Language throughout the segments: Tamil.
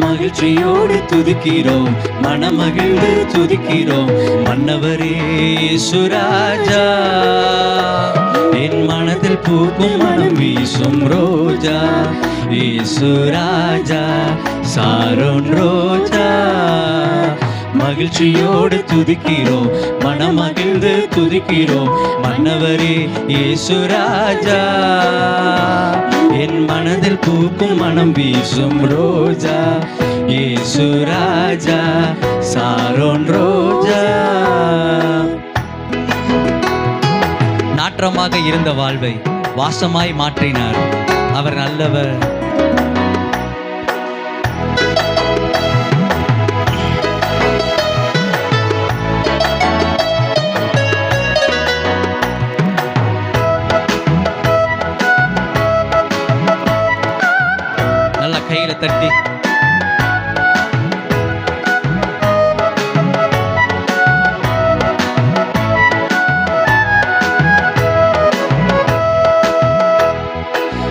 மகிழ்ச்சியோடு துதிக்கிறோம் மனமகிழ்ந்து துதிக்கிறோம். மன்னவரே சுராஜா என் மனதில் பூக்கும் மனம் வீசும் ரோஜா. ஈசுராஜா சாரோன் ரோஜா. மகிழ்ச்சியோடு துதிக்கிறோம் மனமகிழ்ந்து துதிக்கிறோம். மன்னவரே ஈசுராஜா பூக்கும் மனம் வீசும் ரோஜா. இயேசுராஜா சாரோன் ரோஜா. நாற்றமாக இருந்த வாழ்வை வாசமாய் மாற்றினார். அவர் நல்லவர். ತಟ್ಟಿ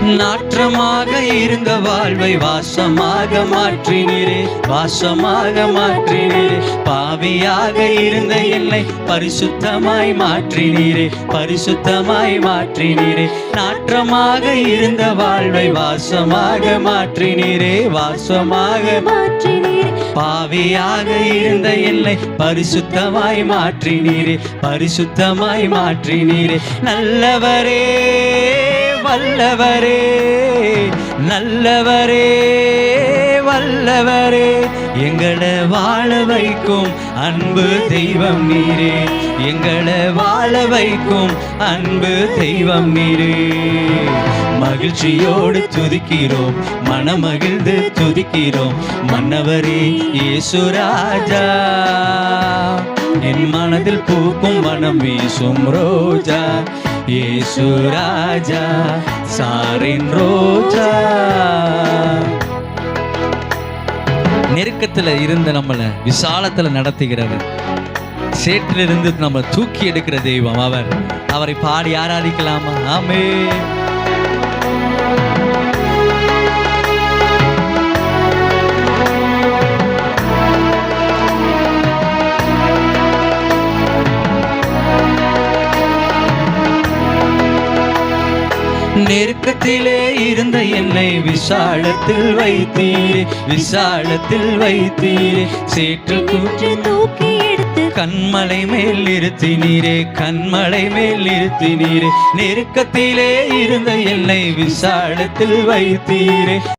நாற்றமாக இருந்த வாழ்வை வாசமாக மாற்றினீரே வாசமாக மாற்றினீரே. பாவியாக இருந்த என்னை பரிசுத்தமாய் மாற்றினீரே பரிசுத்தமாய் மாற்றினீரே. நாற்றமாக இருந்த வாழ்வை வாசமாக மாற்றினீரே வாசமாக மாற்றினீரே. பாவியாக இருந்த என்னை பரிசுத்தமாய் மாற்றினீரே பரிசுத்தமாய் மாற்றினீரே. நல்லவரே. வல்லவரே நல்லவரே வல்லவரே. எங்களை வாழ வைக்கும் அன்பு தெய்வம் நீரே. எங்களை வாழ வைக்கும் அன்பு தெய்வம் நீரே. மகிழ்ச்சியோடு துதிக்கிறோம் மனமகிழ்ந்து துதிக்கிறோம். மன்னவரே இயேசுராஜா என் மனதில் பூக்கும் மனம் வீசும் ரோஜா. இயேசுராஜா சாரின் ரோஜா நெருக்கத்துல இருந்த நம்மளை விசாலத்துல நடத்துகிறவர் சேற்றிலிருந்து நம்மளை தூக்கி எடுக்கிற தெய்வம் அவர் அவரை பாடி ஆராதிக்கலாமா ஆமே நெருக்கத்திலே இருந்த என்னை விசாலத்தில் வைத்தீரே விசாலத்தில் வைத்தீரே. சேற்று கூற்று தூக்கி எடுத்து கண்மலை மேல் நிறுத்தினீரே கண்மலை மேல் நிறுத்தினீரே. நெருக்கத்திலே இருந்த என்னை விசாலத்தில் வைத்தீரே.